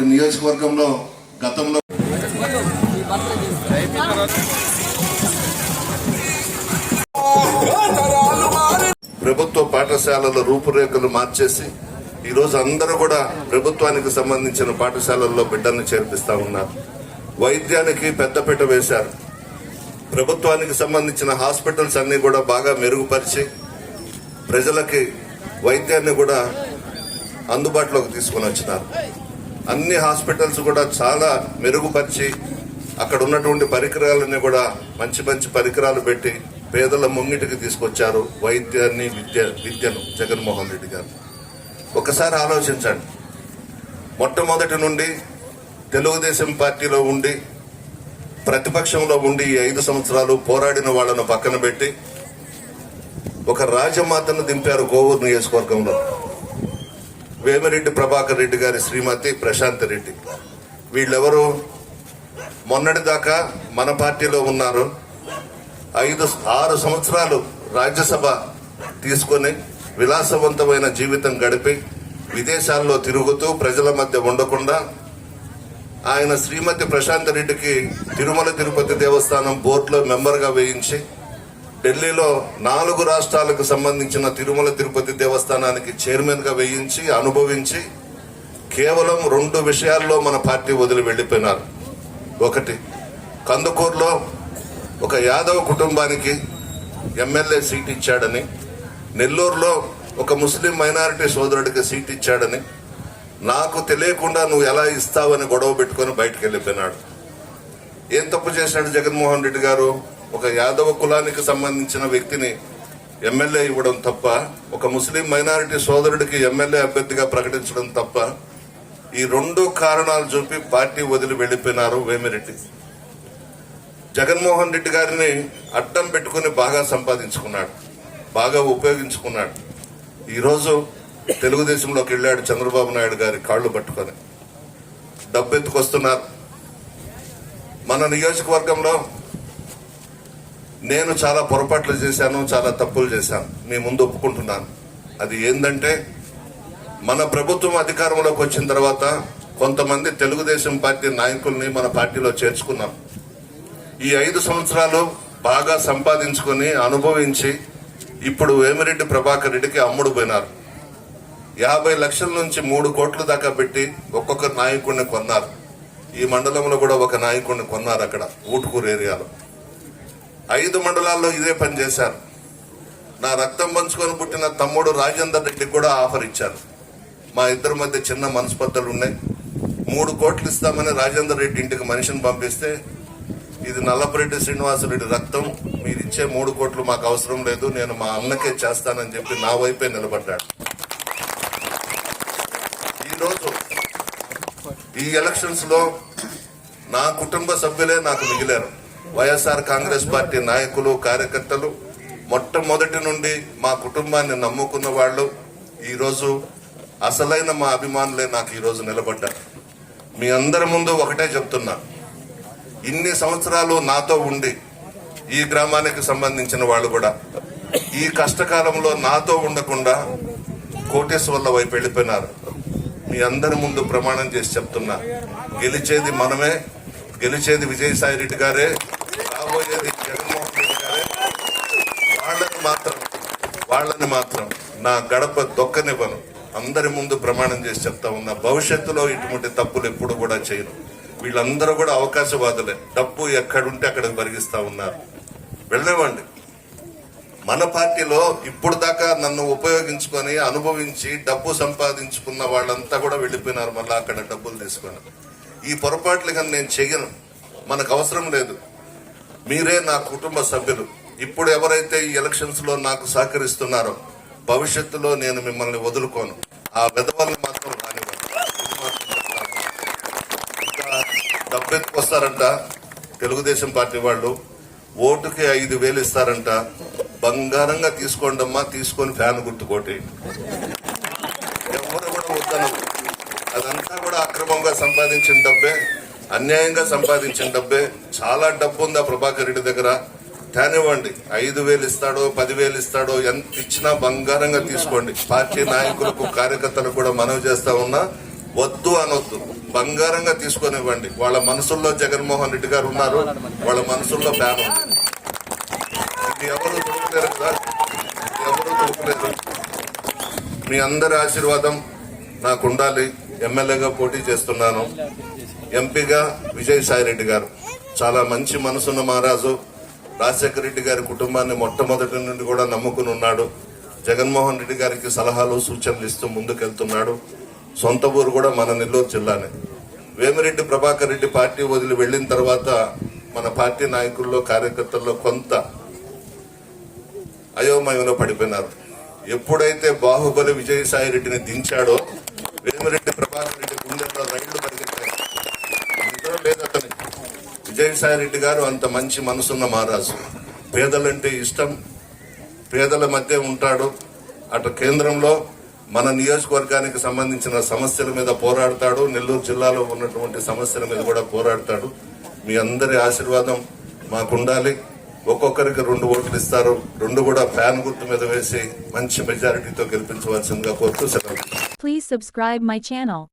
ఇటువంటి నియోజకవర్గంలో గతంలో ప్రభుత్వ పాఠశాలల రూపురేఖలు మార్చేసి ఈ రోజు అందరూ కూడా ప్రభుత్వానికి సంబంధించిన పాఠశాలల్లో బిడ్డలను చేర్పిస్తా ఉన్నారు. వైద్యానికి పెద్దపీట వేశారు. ప్రభుత్వానికి సంబంధించిన హాస్పిటల్స్ అన్ని కూడా బాగా మెరుగుపరిచి ప్రజలకి వైద్యాన్ని కూడా అందుబాటులోకి తీసుకొని వచ్చినారు. అన్ని హాస్పిటల్స్ కూడా చాలా మెరుగుపరిచి అక్కడ ఉన్నటువంటి పరికరాలని కూడా మంచి మంచి పరికరాలు పెట్టి పేదల ముంగిటికి తీసుకొచ్చారు వైద్యాన్ని విద్య విద్యను జగన్మోహన్ రెడ్డి గారు. ఒకసారి ఆలోచించండి. మొట్టమొదటి నుండి తెలుగుదేశం పార్టీలో ఉండి ప్రతిపక్షంలో ఉండి ఈ ఐదు సంవత్సరాలు పోరాడిన వాళ్ళను పక్కన పెట్టి ఒక రాజమాతను దింపారు కోవూరు నియోజకవర్గంలో. వేమిరెడ్డి ప్రభాకర్ రెడ్డి గారి శ్రీమతి ప్రశాంత్ రెడ్డి. వీళ్ళెవరు? మొన్నటి దాకా మన పార్టీలో ఉన్నారు. ఐదు ఆరు సంవత్సరాలు రాజ్యసభ తీసుకొని విలాసవంతమైన జీవితం గడిపి విదేశాల్లో తిరుగుతూ ప్రజల మధ్య ఉండకుండా ఆయన శ్రీమతి ప్రశాంత్ రెడ్డికి తిరుమల తిరుపతి దేవస్థానం బోర్డులో మెంబర్గా వేయించి ఢిల్లీలో నాలుగు రాష్ట్రాలకు సంబంధించిన తిరుమల తిరుపతి దేవస్థానానికి చైర్మన్గా వేయించి అనుభవించి కేవలం రెండు విషయాల్లో మన పార్టీ వదిలి వెళ్ళిపోయినారు. ఒకటి కందుకూరులో ఒక యాదవ్ కుటుంబానికి ఎమ్మెల్యే సీట్ ఇచ్చాడని నెల్లూరులో ఒక ముస్లిం మైనారిటీ సోదరుడికి సీట్ ఇచ్చాడని నాకు తెలియకుండా నువ్వు ఎలా ఇస్తావని గొడవ పెట్టుకొని బయటకు వెళ్ళిపోయినాడు. ఏం తప్పు చేశాడు జగన్మోహన్ రెడ్డి గారు? ఒక యాదవ కులానికి సంబంధించిన వ్యక్తిని ఎమ్మెల్యే ఇవ్వడం తప్ప ఒక ముస్లిం మైనారిటీ సోదరుడికి ఎమ్మెల్యే అభ్యర్థిగా ప్రకటించడం తప్ప ఈ రెండు కారణాలు చూపి పార్టీ వదిలి వెళ్ళిపోయినారు వేమిరెడ్డి. జగన్మోహన్ రెడ్డి గారిని అడ్డం పెట్టుకుని బాగా సంపాదించుకున్నాడు బాగా ఉపయోగించుకున్నాడు. ఈరోజు తెలుగుదేశంలోకి వెళ్ళాడు చంద్రబాబు నాయుడు గారి కాళ్ళు పట్టుకొని. డబ్బెత్తుకొస్తున్నారు మన నియోజకవర్గంలో నేను చాలా పొరపాట్లు చేశాను చాలా తప్పులు చేశాను. మీ ముందు ఒప్పుకుంటున్నాను. అది ఏంటంటే మన ప్రభుత్వం అధికారంలోకి వచ్చిన తర్వాత కొంతమంది తెలుగుదేశం పార్టీ నాయకుల్ని మన పార్టీలో చేర్చుకున్నాం. ఈ ఐదు సంవత్సరాలు బాగా సంపాదించుకొని అనుభవించి ఇప్పుడు వేమిరెడ్డి ప్రభాకర్ రెడ్డికి అమ్ముడు పోయినారు. యాభై లక్షల నుంచి మూడు కోట్ల దాకా పెట్టి ఒక్కొక్క నాయకుడిని కొన్నారు. ఈ మండలంలో కూడా ఒక నాయకుడిని కొన్నారు అక్కడ ఊటుకూరు ఏరియాలో. ఐదు మండలాల్లో ఇదే పని చేశారు. నా రక్తం పంచుకొని పుట్టిన తమ్ముడు రాజేందర్ రెడ్డికి కూడా ఆఫర్ ఇచ్చారు. మా ఇద్దరి మధ్య చిన్న మనస్పర్ధలు ఉన్నాయి. మూడు కోట్లు ఇస్తామని రాజేందర్ రెడ్డి ఇంటికి మనిషిని పంపిస్తే ఇది నల్లపరెడ్డి శ్రీనివాసరెడ్డి రక్తం. మీరు ఇచ్చే మూడు కోట్లు మాకు అవసరం లేదు. నేను మా అన్నకే చేస్తానని చెప్పి నా వైపే నిలబడ్డాడు. ఈరోజు ఈ ఎలక్షన్స్లో నా కుటుంబ సభ్యులే నాకు మిగిలారు. వైఎస్ఆర్ కాంగ్రెస్ పార్టీ నాయకులు కార్యకర్తలు మొట్టమొదటి నుండి మా కుటుంబాన్ని నమ్ముకున్న వాళ్ళు ఈరోజు అసలైన మా అభిమానులే నాకు ఈరోజు నిలబడ్డారు. మీ అందరి ముందు ఒకటే చెప్తున్నా. ఇన్ని సంవత్సరాలు నాతో ఉండి ఈ గ్రామానికి సంబంధించిన వాళ్ళు కూడా ఈ కష్టకాలంలో నాతో ఉండకుండా కోటేశ్వర్ల వైపు వెళ్ళిపోయినారు. మీ అందరి ముందు ప్రమాణం చేసి చెప్తున్నా. గెలిచేది మనమే గెలిచేది విజయసాయి రెడ్డి గారే రాబోయేది జగన్మోహన్ రెడ్డి గారే వాళ్ళని మాత్రం వాళ్ళని మాత్రం నా గడప దొక్కనివ్వను. అందరి ముందు ప్రమాణం చేసి చెప్తా ఉన్నా భవిష్యత్తులో ఇటువంటి తప్పులు ఎప్పుడు కూడా చేయను. వీళ్ళందరూ కూడా అవకాశవాదులే. డబ్బు ఎక్కడుంటే అక్కడికి పరిగిస్తా ఉన్నారు. వెళ్ళనివ్వండి మన పార్టీలో ఇప్పుడు దాకా నన్ను ఉపయోగించుకొని అనుభవించి డబ్బు సంపాదించుకున్న వాళ్ళంతా కూడా వెళ్ళిపోయినారు. మళ్ళీ అక్కడ డబ్బులు తీసుకొని ఈ పొరపాట్లు కానీ నేను చెయ్యను. మనకు అవసరం లేదు. మీరే నా కుటుంబ సభ్యులు. ఇప్పుడు ఎవరైతే ఈ ఎలక్షన్స్లో నాకు సహకరిస్తున్నారో భవిష్యత్తులో నేను మిమ్మల్ని వదులుకోను. ఆ విధవల్ని మాత్రం రానివ్వండి ఇది తెలుగుదేశం పార్టీ వాళ్ళు ఓటుకి ఐదు వేలు ఇస్తారంట. బంగారంగా తీసుకోండమ్మా తీసుకొని ఫ్యాన్ గుర్తుకోటి ఎవరు కూడా వద్దను అదంతా కూడా అక్రమంగా సంపాదించిన డబ్బే. అన్యాయంగా సంపాదించిన డబ్బే. చాలా డబ్బు ఉందా ప్రభాకర్ రెడ్డి దగ్గర? కానివ్వండి ఐదు వేలు ఇస్తాడో పదివేలు ఇస్తాడో ఎంత ఇచ్చినా బంగారంగా తీసుకోండి. పార్టీ నాయకులకు కార్యకర్తలకు కూడా మనవి చేస్తా ఉన్నా వద్దు అనొద్దు. బంగారంగా తీసుకొని ఇవ్వండి వాళ్ళ మనసుల్లో జగన్మోహన్ రెడ్డి గారు ఉన్నారు. వాళ్ళ మనసుల్లో ఫ్యాన్ ఉంది. ఇది ఎవరు దొరకలేరు కదా? ఎవరు దొరకలేరు మీ అందరి ఆశీర్వాదం నాకు ఉండాలి. ఎమ్మెల్యేగా పోటీ చేస్తున్నాను. ఎంపీగా విజయసాయిరెడ్డి గారు. చాలా మంచి మనసున్న మహారాజు. రాజశేఖర రెడ్డి గారి కుటుంబాన్ని మొట్టమొదటి నుండి కూడా నమ్ముకుని ఉన్నాడు జగన్మోహన్ రెడ్డి గారికి సలహాలు సూచనలు ఇస్తూ ముందుకెళ్తున్నాడు. సొంత ఊరు కూడా మన నెల్లూరు జిల్లానే. వేమిరెడ్డి ప్రభాకర్ రెడ్డి పార్టీ వదిలి వెళ్ళిన తర్వాత మన పార్టీ నాయకుల్లో కార్యకర్తల్లో కొంత అయోమయంలో పడిపోయినారు. ఎప్పుడైతే బాహుబలి విజయసాయి రెడ్డిని దించాడో వేమిరెడ్డి ప్రభాకర్ రెడ్డి విజయసాయి రెడ్డి గారు అంత మంచి మనసున్న మహారాజు. పేదలంటే ఇష్టం. పేదల మధ్య ఉంటాడు. అటు కేంద్రంలో మన నియోజకవర్గానికి సంబంధించిన సమస్యల మీద పోరాడతాడు. నెల్లూరు జిల్లాలో ఉన్నటువంటి సమస్యల మీద కూడా పోరాడతాడు. మీ అందరి ఆశీర్వాదం మాకుండాలి. ఒక్కొక్కరికి రెండు ఓట్లు ఇస్తారు. రెండు కూడా ఫ్యాన్ గుర్తు మీద వేసి మంచి మెజారిటీతో గెలిపించవలసిందిగా కోరుతూ సెలవు. Please subscribe my channel